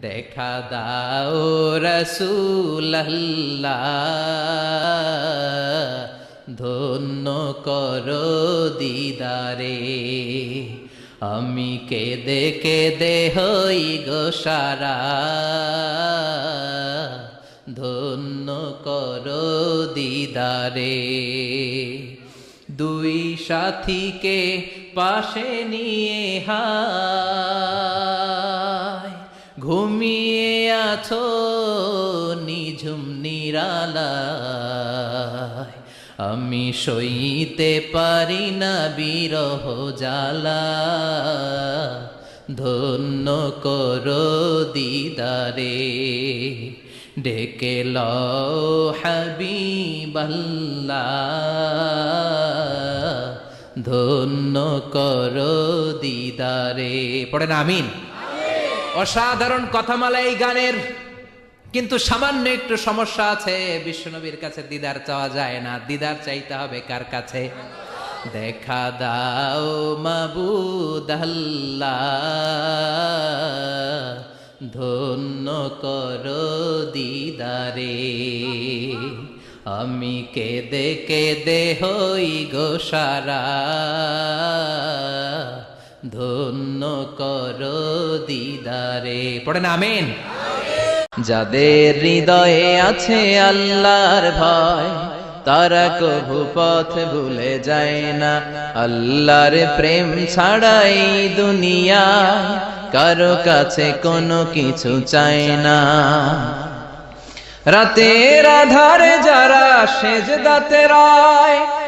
দেখা দাও রসুল্লাহ ধন্য করো দিদারে। আমি কেঁদে কেঁদে হই গো সারা। ধন্য করো দিদারে। দুই সাথীকে পাশে নিয়ে হায় ঘুমিয়ে আছো, নিঝুম নিরালায়। আমি সইতে পারি না বিরহ জ্বালা। ধন্য করো দিদারে, ডেকে ল হাবিবাল্লাহ। ধন্য করো দিদারে পড়েন আমিন। অসাধারণ কথামালা এই গানের। কিন্তু সামান্য একটু সমস্যা আছে, বিশ্বনবীর কাছে দিদার চাওয়া যায় না। দিদার চাইতে হবে কার কাছে? দেখা দাও মাবুদ আল্লাহ ধন্য করো দিদারে। আমি কেঁদে কেঁদে হই গো সারা, ধন্য করো দিদারে। পড়েন আমেন? যাদের হৃদয়ে আছে আল্লাহর ভয়, তারা কভু পথ ভুলে যায় না। আল্লাহর প্রেম ছাড়াই দুনিয়া কারও কাছে কোনো কিছু চায় না। রাতের আধারে যারা সেজ দাতে রায়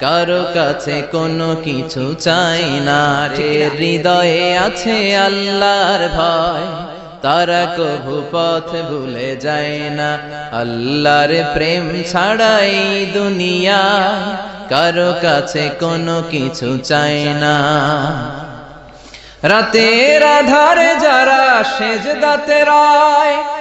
কারও কাছে কোনো কিছু চাই না রে। হৃদয়ে আছে আল্লাহর ভয়, তারা কভু পথ ভুলে যায় না। আল্লাহর প্রেম ছাড়াই দুনিয়া কারও কাছে কোনো কিছু চাই না। রাতের আধারে যারা সেজ দাতে রায়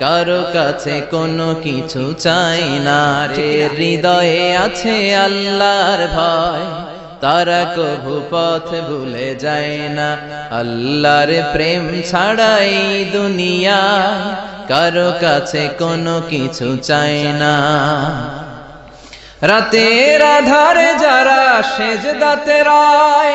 কারও কাছে কোনো কিছু চাই না রে হৃদয়ে আছে আল্লাহর ভয়। তারা কভু পথ ভুলে যায় না। আল্লাহর প্রেম ছাড়াই দুনিয়া কারও কাছে কোনো কিছু চাই না। রাতের আধারে যারা সেজ দাতে রায়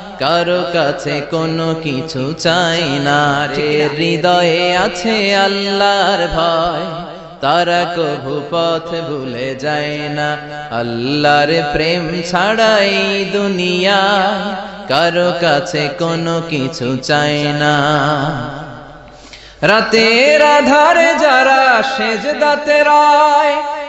কারও কাছে কোনো কিছু চাই না রে হৃদয়ে আছে আল্লাহর ভয়। তারা কভু পথ ভুলে যায় না। আল্লাহর প্রেম ছাড়াই দুনিয়া কারও কাছে কোনো কিছু চাই না। রাতের আধারে যারা সেজ দাতে রায়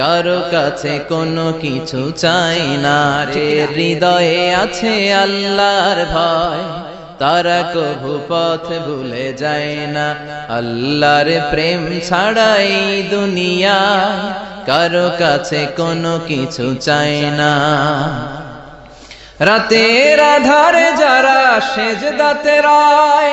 কারও কাছে কোনো কিছু চাই না রে। হৃদয়ে আছে আল্লাহর ভয়, তারা কভু পথ ভুলে যায় না। আল্লাহর প্রেম ছাড়াই দুনিয়া কারও কাছে কোনো কিছু চায় না। রাতের আধারে যারা সেজ দাতে রায়